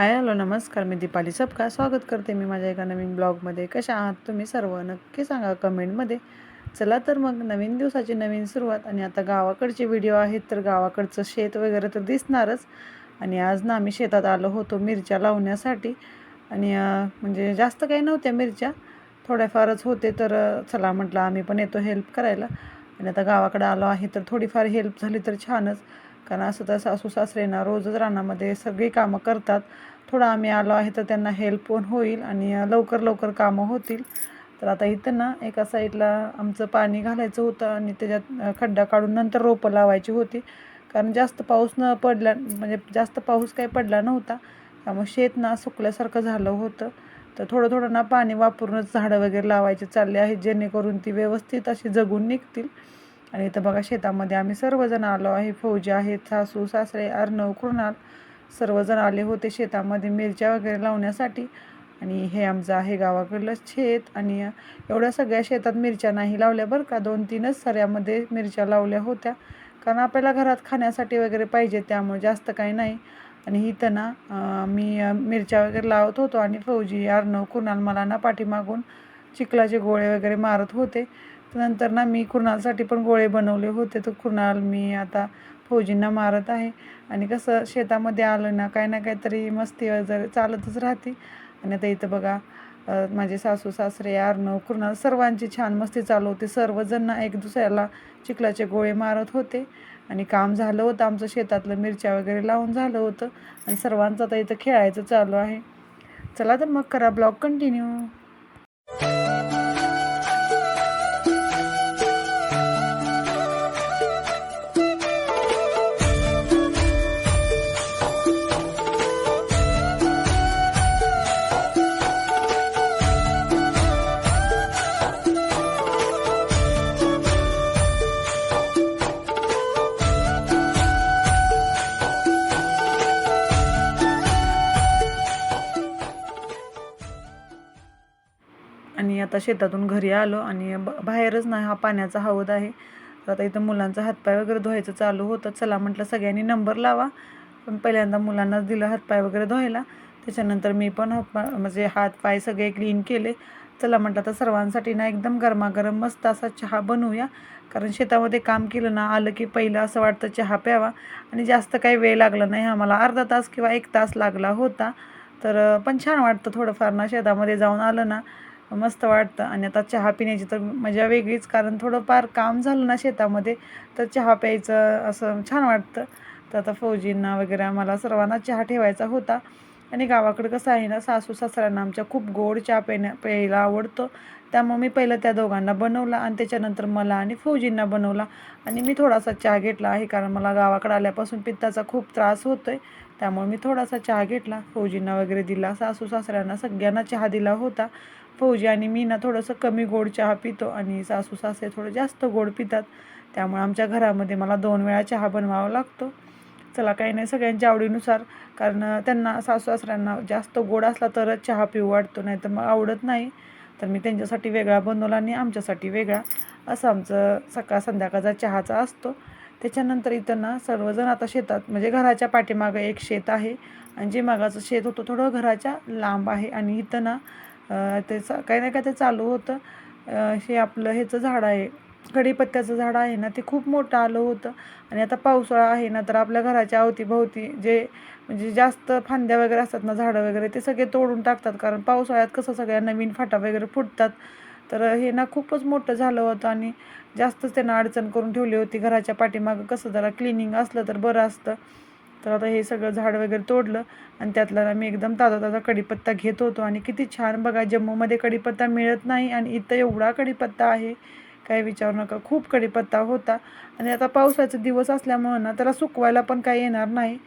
Hi hello नमस्कार मी दीपाली सबका स्वागत करते मी माझ्या एका नवीन ब्लॉगमध्ये. कशा आहात तुम्ही सर्व? नक्की सांगा कमेंटमध्ये. चला तर मग नवीन दिवसाची नवीन सुरुवात आणि आता गावाकडचे व्हिडिओ आहेत तर गावाकडचं शेत वगैरे तर दिसणारच. आणि आज ना आम्ही शेतात आलो होतो मिरच्या लावण्यासाठी. आणि म्हणजे जास्त काही नव्हत्या मिरच्या. थोड्याफारच होते तर चला म्हटलं आम्ही पण येतो हेल्प करायला. आणि आता गावाकडे आलो आहे तर थोडीफार हेल्प झाली तर छानच. कारण असं तर सासू सासरे ना रोजच रानामध्ये सगळी कामं करतात. थोडं आम्ही आलो आहे तर त्यांना हेल्प पण होईल आणि लवकर लवकर कामं होतील. तर आता इथं ना एका साईडला आमचं पाणी घालायचं होतं आणि त्याच्यात खड्डा काढून नंतर रोपं लावायची होती. कारण जास्त पाऊस न पडला म्हणजे जास्त पाऊस काही पडला नव्हता. त्यामुळे शेत ना सुकल्यासारखं झालं होतं. तर थोडं थोडं ना पाणी वापरूनच झाडं वगैरे लावायचे चालले आहेत जेणेकरून ती व्यवस्थित अशी जगून निघतील. आणि इथं बघा शेतामध्ये आम्ही सर्वजण आलो आहे. फौजी आहेत सासू सासरे अर्णव कृणाल सर्वजण आले होते शेतामध्ये मिरच्या वगैरे लावण्यासाठी. आणि हे आमचं आहे गावाकडलं शेत आणि एवढ्या सगळ्या शेतात मिरच्या नाही लावल्या बरं का. दोन तीनच सऱ्यामध्ये मिरच्या लावल्या होत्या. कारण आपल्याला घरात खाण्यासाठी वगैरे पाहिजे त्यामुळे जास्त काही नाही. आणि इथं ना मी मिरच्या वगैरे लावत होतो आणि फौजी अर्णव कुणाल मला ना पाठीमागून चिखलाचे गोळे वगैरे मारत होते. नंतर ना मी कुणालसाठी पण गोळे बनवले होते. तर कुणाल मी आता फौजींना मारत आहे. आणि कसं शेतामध्ये आलं ना काही ना काहीतरी मस्ती वगैरे चालतच राहते. आणि आता इथं बघा माझे सासू सासरे आरणव कुणाल सर्वांची छान मस्ती चालू होती. सर्वजण ना एक दुसऱ्याला चिखलाचे गोळे मारत होते. आणि काम झालं होतं आमचं शेतातलं मिरच्या वगैरे लावून झालं होतं. आणि सर्वांचं आता इथं खेळायचं चालू आहे. चला तर मग करा ब्लॉग कंटिन्यू. आता शेतातून घरी आलो आणि ब बाहेरच ना हा पाण्याचा हौद आहे. तर आता इथं मुलांचा हातपाय वगैरे धुवायचं चालू होतं. चला म्हटलं सगळ्यांनी नंबर लावा. पण पहिल्यांदा मुलांनाच दिलं हातपाय वगैरे धुवायला. त्याच्यानंतर मी पण हातपा म्हणजे हातपाय सगळे क्लीन केले. चला म्हटलं आता सर्वांसाठी ना एकदम गरमागरम मस्त असा चहा बनवूया. कारण शेतामध्ये काम केलं ना आलं की पहिलं असं वाटतं चहा प्यावा. आणि जास्त काही वेळ लागला नाही. आम्हाला अर्धा तास किंवा एक तास लागला होता. तर पण छान वाटतं थोडंफार ना शेतामध्ये जाऊन आलं ना. मस्त वाटतं. आणि आता चहा पिण्याची तर मजा वेगळीच कारण थोडंफार काम झालं ना शेतामध्ये तर चहा प्यायचं असं छान वाटतं. तर आता फौजींना वगैरे आम्हाला सर्वांना चहा ठेवायचा होता. आणि गावाकडं कसं आहे ना सासू सासऱ्यांना आमच्या खूप गोड चहा पेण्या प्यायला आवडतो. त्यामुळे मी पहिलं त्या दोघांना बनवला आणि त्याच्यानंतर मला आणि फौजींना बनवला. आणि मी थोडासा चहा घेतला आहे कारण मला गावाकडे आल्यापासून पित्ताचा खूप त्रास होतो आहे त्यामुळे मी थोडासा चहा घेतला फौजींना वगैरे दिला. सासू सासऱ्यांना सगळ्यांना चहा दिला होता. फौजी आणि मी ना थोडंसं कमी गोड चहा पितो आणि सासू सासरे थोडं जास्त गोड पितात. त्यामुळे आमच्या घरामध्ये मला दोन वेळा चहा बनवावा लागतो. चला काही नाही सगळ्यांच्या आवडीनुसार. कारण त्यांना सासू सासऱ्यांना जास्त गोड असला तरच चहा पिऊ वाटतो नाही तर मग आवडत नाही. तर मी त्यांच्यासाठी वेगळा बनवला आणि आमच्यासाठी वेगळा. असं आमचं सकाळ संध्याकाळचा चहाचा असतो. त्याच्यानंतर इथं ना सर्वजण आता शेतात म्हणजे घराच्या पाठीमागं एक शेत आहे. आणि जे मागाचं शेत होतं थोडं घराच्या लांब आहे. आणि इथं ना ते काही ना काही ते चालू होतं. हे आपलं ह्याचं झाड आहे. कढीपत्त्याचं झाड आहे ना ते खूप मोठं आलं होतं. आणि आता पावसाळा आहे ना तर आपल्या घराच्या अवतीभोवती जे म्हणजे जास्त फांद्या वगैरे असतात ना झाडं वगैरे ते सगळे तोडून टाकतात. कारण पावसाळ्यात कसं सगळ्या नवीन फाटा वगैरे फुटतात. तर हे ना खूपच मोठं झालं होतं आणि जास्तच त्यांना अडचण करून ठेवली होती. घराच्या पाठीमागं कसं जरा क्लिनिंग असलं तर बरं असतं. तर आता हे सगळं झाड वगैरे तोडलं आणि त्यातला ना मी एकदम ताजा ताजा कढीपत्ता घेत होतो. आणि किती छान बघा जम्मूमध्ये कढीपत्ता मिळत नाही आणि इथं एवढा कढीपत्ता आहे. काही विचारू नका. खूप कडीपत्ता होता. आणि आता पावसाचे दिवस असल्यामुळं ना त्याला सुकवायला पण काही येणार नाही.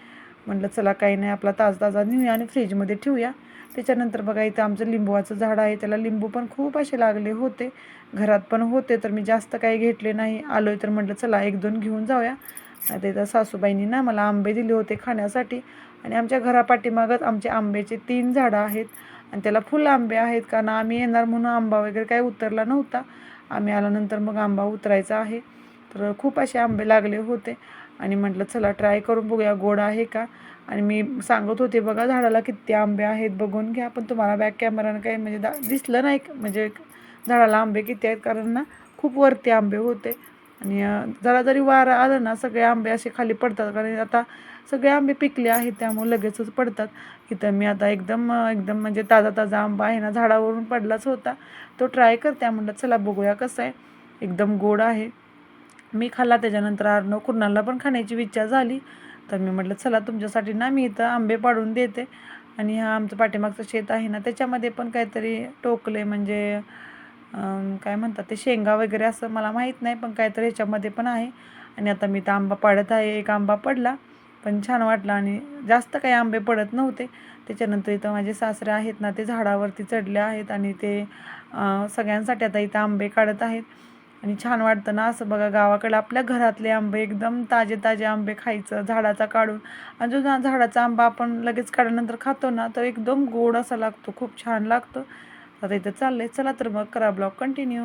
म्हटलं चला काही नाही आपला ताज ताजा नेऊया आणि फ्रीजमध्ये ठेवूया. त्याच्यानंतर बघा इथं आमचं लिंबूचं झाड आहे. त्याला लिंबू पण खूप असे लागले होते. घरात पण होते तर मी जास्त काही घेतले नाही. आलोय तर म्हटलं चला एक दोन घेऊन जाऊया. आता इथं सासूबाईंनी ना मला आंबे दिले होते खाण्यासाठी. आणि आमच्या घरापाठीमागच आमचे आंब्याचे तीन झाडं आहेत. आणि त्याला फुल आंबे आहेत. कारण आम्ही येणार म्हणून आंबा वगैरे काही उतरला नव्हता. आम्ही आल्यानंतर मग आंबा उतरायचा आहे. तर खूप असे आंबे लागले होते. आणि म्हटलं चला ट्राय करून बघूया गोड आहे का? आणि मी सांगत होते बघा झाडाला किती आंबे आहेत बघून घ्या. पण तुम्हाला बॅक कॅमेरानं काही म्हणजे दा दिसलं नाही म्हणजे झाडाला आंबे किती आहेत? कारण ना खूप वरती आंबे होते. आणि जरा जरी वारा आलं ना सगळे आंबे असे खाली पडतात. कारण आता सगळे आंबे पिकले आहेत त्यामुळे लगेचच पडतात. इथं मी आता एकदम एकदम म्हणजे ताजा ताजा आंबा आहे ना झाडावरून पडलाच होता. तो ट्राय करते म्हणलं चला बघूया कसं आहे. एकदम गोड आहे. मी खाल्ला त्याच्यानंतर अर्णव कुर्नाला पण खाण्याची इच्छा झाली. तर मी म्हटलं चला तुमच्यासाठी ना मी इथं आंबे पाडून देते. आणि हा आमचं पाठीमागचं शेत आहे ना त्याच्यामध्ये पण काहीतरी टोकले म्हणजे काय म्हणतात ते शेंगा वगैरे असं मला माहीत नाही पण काहीतरी ह्याच्यामध्ये पण आहे. आणि आता मी तर आंबा पाडत आहे एक आंबा पडला. पण छान वाटलं आणि जास्त काही आंबे पडत नव्हते. त्याच्यानंतर इथं माझे सासरे आहेत ना ते झाडावरती चढले आहेत आणि ते सगळ्यांसाठी आता इथं आंबे काढत आहेत. आणि छान वाटतं ना असं बघा गावाकडे आपल्या घरातले आंबे एकदम ताजे ताजे आंबे खायचं झाडाचा काढून. आणि जो झाडाचा आंबा आपण लगेच काढल्यानंतर खातो ना तर एकदम गोड असा लागतो खूप छान लागतो. आता इथं चाललंय चला तर मग करा ब्लॉग कंटिन्यू.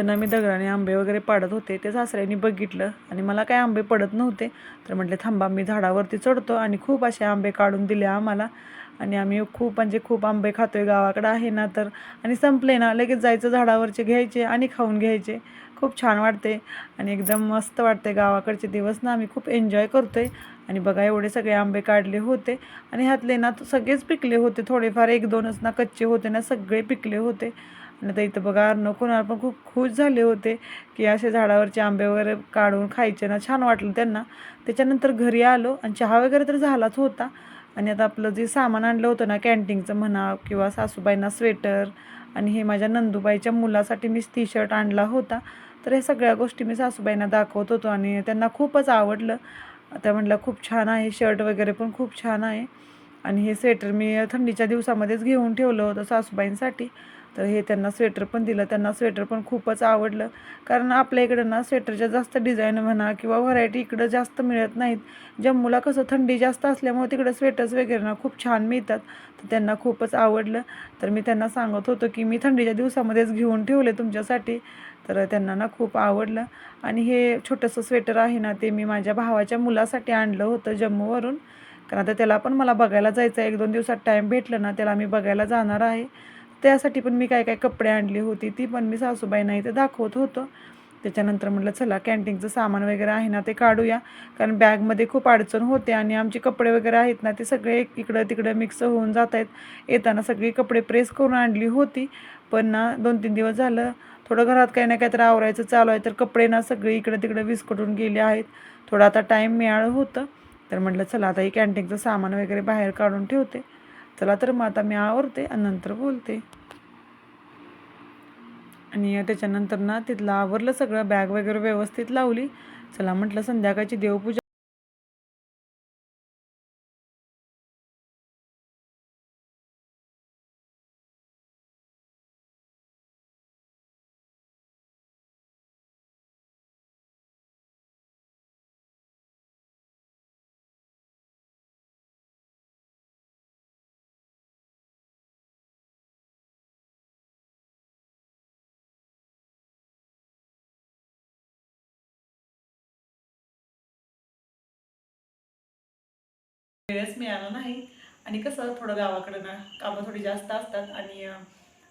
त्यांना मी दगडाने आंबे वगैरे पाडत होते ते सासऱ्यांनी बघितलं आणि मला काय आंबे पडत नव्हते. तर म्हटले थांबा मी झाडावरती चढतो आणि खूप असे आंबे काढून दिले आम्हाला आणि आम्ही खूप म्हणजे खूप आंबे खातोय गावाकडं आहे ना तर. आणि संपले ना लगेच जायचं झाडावरचे घ्यायचे आणि खाऊन घ्यायचे. खूप छान वाटते आणि एकदम मस्त वाटते गावाकडचे दिवस ना आम्ही खूप एन्जॉय करतोय. आणि बघा एवढे सगळे आंबे काढले होते आणि ह्यातले ना सगळेच पिकले होते थोडेफार एक दोनच ना कच्चे होते ना सगळे पिकले होते. आणि तर इथं बघा अर्णव कुणाला पण खूप खुश झाले होते की असे झाडावरचे आंबे वगैरे काढून खायचे ना छान वाटलं त्यांना. त्याच्यानंतर घरी आलो आणि चहा वगैरे तर झालाच होता. आणि आता आपलं जे सामान आणलं होतं ना कॅन्टीनचं म्हणा किंवा सासूबाईंना स्वेटर आणि हे माझ्या नंदूबाईच्या मुलासाठी मी टी शर्ट आणला होता. तर हे सगळ्या गोष्टी मी सासूबाईंना दाखवत होतो आणि त्यांना खूपच आवडलं. त्या म्हटलं खूप छान आहे शर्ट वगैरे पण खूप छान आहे. आणि हे स्वेटर मी थंडीच्या दिवसामध्येच घेऊन ठेवलं होतं सासूबाईंसाठी. तर हे त्यांना स्वेटर पण दिलं. त्यांना स्वेटर पण खूपच आवडलं. कारण आपल्या इकडं ना स्वेटरच्या जास्त डिझाईन म्हणा किंवा व्हरायटी इकडं जास्त मिळत नाहीत. जम्मूला कसं थंडी जास्त असल्यामुळे तिकडं स्वेटर्स वगैरे ना खूप छान मिळतात. तर त्यांना खूपच आवडलं. तर मी त्यांना सांगत होतो की मी थंडीच्या दिवसामध्येच घेऊन ठेवले तुमच्यासाठी. तर त्यांना ना खूप आवडलं. आणि हे छोटंसं स्वेटर आहे ना ते मी माझ्या भावाच्या मुलासाठी आणलं होतं जम्मूवरून. कारण आता त्याला पण मला बघायला जायचं आहे एक दोन दिवसात टाईम भेटलं ना त्याला मी बघायला जाणार आहे. त्यासाठी पण मी काय काय कपडे आणली होती ती पण मी सासूबाईंना इथे दाखवत होतं. त्याच्यानंतर म्हटलं चला कॅन्टीनचं सामान वगैरे आहे ना ते काढूया. कारण बॅगमध्ये खूप अडचण होते आणि आमचे कपडे वगैरे आहेत ना ते सगळे एक इकडं तिकडं मिक्स होऊन जात आहेत. येताना सगळी कपडे प्रेस करून आणली होती. पण ना दोन तीन दिवस झालं थोडं घरात काही ना काहीतरी आवरायचं चालू आहे तर कपडे ना सगळे इकडं तिकडं विस्कटून गेले आहेत. थोडं आता टाईम मिळालं होतं. तर म्हटलं चला आता ही कॅन्टीनचं सामान वगैरे बाहेर काढून ठेवते. चला तर मग आता मी आवरते आणि नंतर बोलते. आणि त्याच्यानंतर ना तिथलं आवरलं सगळं बॅग वगैरे व्यवस्थित लावली. चला म्हटलं संध्याकाळची देवपूजा वेळच मिळाला नाही. आणि कसं थोडं गावाकडं ना कामं थोडी जास्त असतात आणि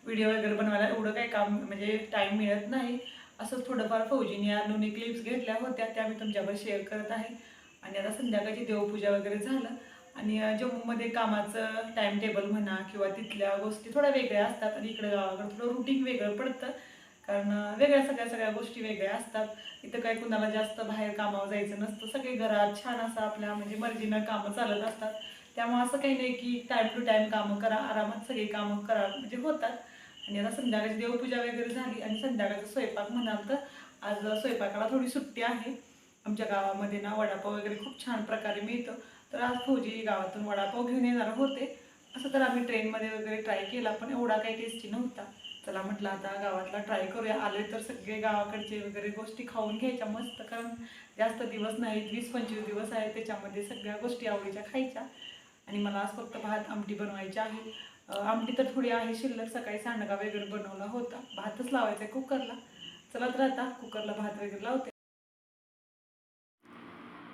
व्हिडिओ वगैरे बनवायला एवढं काही काम म्हणजे टाईम मिळत नाही. असंच थोडंफार फौजीने दोन्ही क्लिप्स घेतल्या होत्या त्या मी तुमच्यावर शेअर करत आहे. आणि आता संध्याकाळची देवपूजा वगैरे झालं. आणि जम्मूमध्ये कामाचं टाईम टेबल म्हणा किंवा तिथल्या गोष्टी थोड्या वेगळ्या असतात आणि इकडे गावाकडं थोडं रुटीन वेगळं पडतं. कारण वेगळ्या सगळ्या सगळ्या गोष्टी वेगळ्या असतात. इथं काही कुणाला जास्त बाहेर कामावर जायचं नसतं. सगळे घरात छान असं आपल्या म्हणजे मर्जीनं कामं चालत असतात. त्यामुळे असं काही नाही की टाईम टू टाईम कामं करा आरामात सगळी कामं करा म्हणजे होतात. आणि आता संध्याकाळची देवपूजा वगैरे झाली आणि संध्याकाळचा स्वयंपाक म्हणाल तर आज स्वयंपाकाला थोडी सुट्टी आहे. आमच्या गावामध्ये ना वडापाव वगैरे खूप छान प्रकारे मिळतो. तर आज फौजी गावातून वडापाव घेऊन येणार होते. असं तर आम्ही ट्रेनमध्ये वगैरे ट्राय केला पण एवढा काही टेस्टी नव्हता. चला म्हटलं आता गावातला ट्राय करूया. आले तर सगळे गावाकडचे वगैरे गोष्टी खाऊन घ्यायच्या मस्त कारण जास्त दिवस नाहीत वीस पंचवीस दिवस आहेत त्याच्यामध्ये सगळ्या गोष्टी आवडीच्या खायच्या. आणि मला आज फक्त भात आमटी बनवायची आहे. आमटी तर थोडी आहे शिल्लक सकाळी सांडगा वगैरे बनवला होता. भातच लावायचा आहे कुकरला. चला तर आता कुकरला भात वगैरे लावते.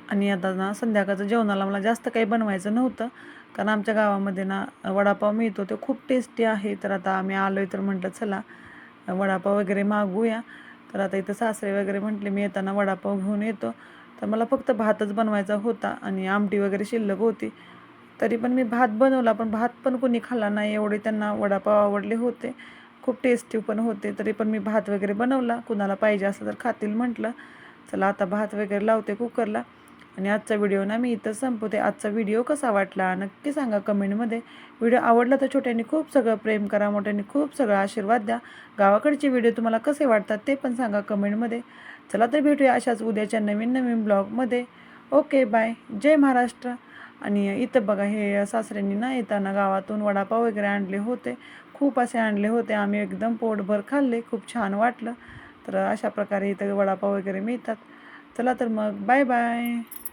आणि आता ना संध्याकाळचं जेवणाला मला जास्त काही बनवायचं नव्हतं. कारण आमच्या गावामध्ये ना वडापाव मिळतो तो खूप टेस्टी आहे. तर आता आम्ही आलो आहे तर म्हटलं चला वडापाव वगैरे मागूया. तर आता इथं सासरे वगैरे म्हटले मी येताना वडापाव घेऊन येतो. तर मला फक्त भातच बनवायचा होता आणि आमटी वगैरे शिल्लक होती. तरी पण मी भात बनवला पण भात पण कोणी खाल्ला नाही. एवढे त्यांना वडापाव आवडले होते. खूप टेस्टी पण होते. तरी पण मी भात वगैरे बनवला. कुणाला पाहिजे असं तर खातील म्हटलं. चला आता भात वगैरे लावते कुकरला आणि आजचा व्हिडिओ ना मी इथं संपवते. आजचा व्हिडिओ कसा वाटला? नक्की सांगा कमेंटमध्ये. व्हिडिओ आवडला तर छोट्यांनी खूप सगळं प्रेम करा मोठ्यांनी खूप सगळं आशीर्वाद द्या. गावाकडचे व्हिडिओ तुम्हाला कसे वाटतात ते पण सांगा कमेंटमध्ये. चला तर भेटूया अशाच उद्याच्या नवीन नवीन ब्लॉगमध्ये. Okay bye. जय महाराष्ट्र. आणि इथं बघा हे सासऱ्यांनी ना येताना गावातून वडापाव वगैरे आणले होते. खूप असे आणले होते. आम्ही एकदम पोटभर खाल्ले. खूप छान वाटलं. तर अशा प्रकारे इथं वडापाव वगैरे मिळतात. चला तर मग बाय बाय.